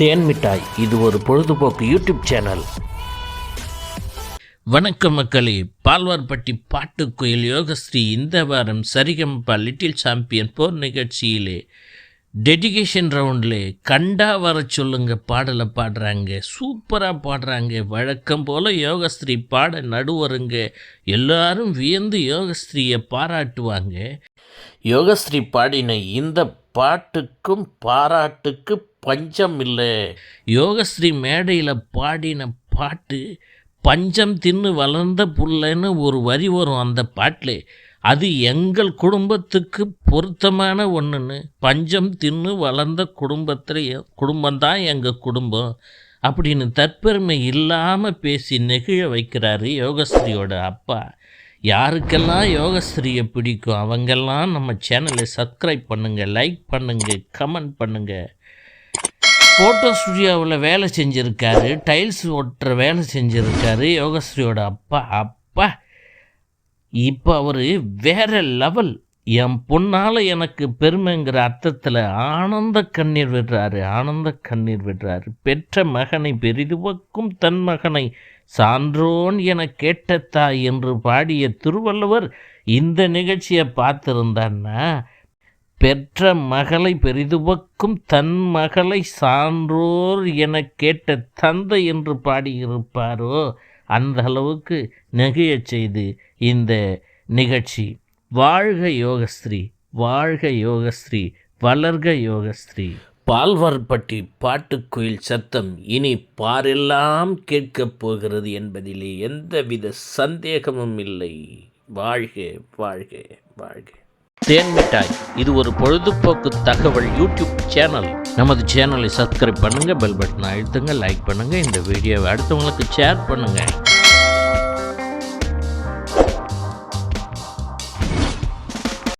தேன் மிட்டாய். இது ஒரு பொழுதுபோக்கு யூடியூப் சேனல். வணக்கம் மக்களே. பால்வார்பட்டி பாட்டுக்குயில் யோகஸ்ரீ இந்த வாரம் சரிகம்பா லிட்டில் சாம்பியன் போர் நிகழ்ச்சியிலே டெடிகேஷன் ரவுண்டில் கண்டா வர சொல்லுங்க பாடலை பாடுறாங்க. சூப்பராக பாடுறாங்க. வழக்கம் போல் யோகஸ்ரீ பாட நடுவருங்க. எல்லாரும் வியந்து யோகஸ்ரீயை பாராட்டுவாங்க. யோகஸ்ரீ பாடின இந்த பாட்டுக்கும் பாராட்டுக்கு பஞ்சம் இல்லை யோகஸ்ரீ மேடையில் பாடின பாட்டு பஞ்சம் தின்னு வளர்ந்த புள்ளன்னு ஒரு வரி வரும் அந்த பாட்டில். அது எங்கள் குடும்பத்துக்கு பொருத்தமான ஒன்றுன்னு பஞ்சம் தின்னு வளர்ந்த குடும்பத்தில் குடும்பம்தான் எங்கள் குடும்பம் அப்படின்னு தற்பெருமை இல்லாமல் பேசி நெகிழ வைக்கிறாரு யோகஸ்ரீயோட அப்பா. யாருக்கெல்லாம் யோகஸ்ரீயை பிடிக்கும் அவங்கெல்லாம் நம்ம சேனலை சப்ஸ்கிரைப் பண்ணுங்கள் லைக் பண்ணுங்கள் கமெண்ட் பண்ணுங்கள் ஃபோட்டோ ஸ்டுடியோவில் வேலை செஞ்சுருக்காரு டைல்ஸ் ஒட்டுற வேலை செஞ்சுருக்காரு யோகஸ்ரீயோட அப்பா அப்பா. இப்போ அவர் வேற லெவல் என் பொண்ணால் எனக்கு பெருமைங்கிற அர்த்தத்தில் ஆனந்த கண்ணீர் விடுறாரு ஆனந்த கண்ணீர் விடுறாரு. பெற்ற மகனை பெரிதுவக்கும் தன் மகனை சான்றோன் என கேட்ட தாய் என்று பாடிய திருவள்ளுவர் இந்த நிகழ்ச்சியை பார்த்துருந்தான்னா பெற்ற மகளை பெரிதுவக்கும் தன் மகளை சான்றோர் என கேட்ட தந்தை என்று பாடியிருப்பாரோ அந்த அளவுக்கு நெகிழச் செய்து இந்த நிகழ்ச்சி வாழ்க யோகஸ்ரீ வாழ்க யோகஸ்ரீ வளர்க யோகஸ்ரீ. பால்வார்பட்டி பாட்டுக்குயில் சத்தம் இனி பாரெல்லாம் கேட்கப் போகிறது என்பதிலே எந்தவித சந்தேகமும் இல்லை. வாழ்க வாழ்க வாழ்க. தேன் மிட்டாய் இது ஒரு பொழுதுபோக்கு தகவல் யூடியூப் சேனல். நமது சேனலை சப்ஸ்கிரைப் பண்ணுங்க பெல் பட்டனை அழுத்துங்க லைக் பண்ணுங்க இந்த வீடியோவை அடுத்தவங்களுக்கு ஷேர் பண்ணுங்க.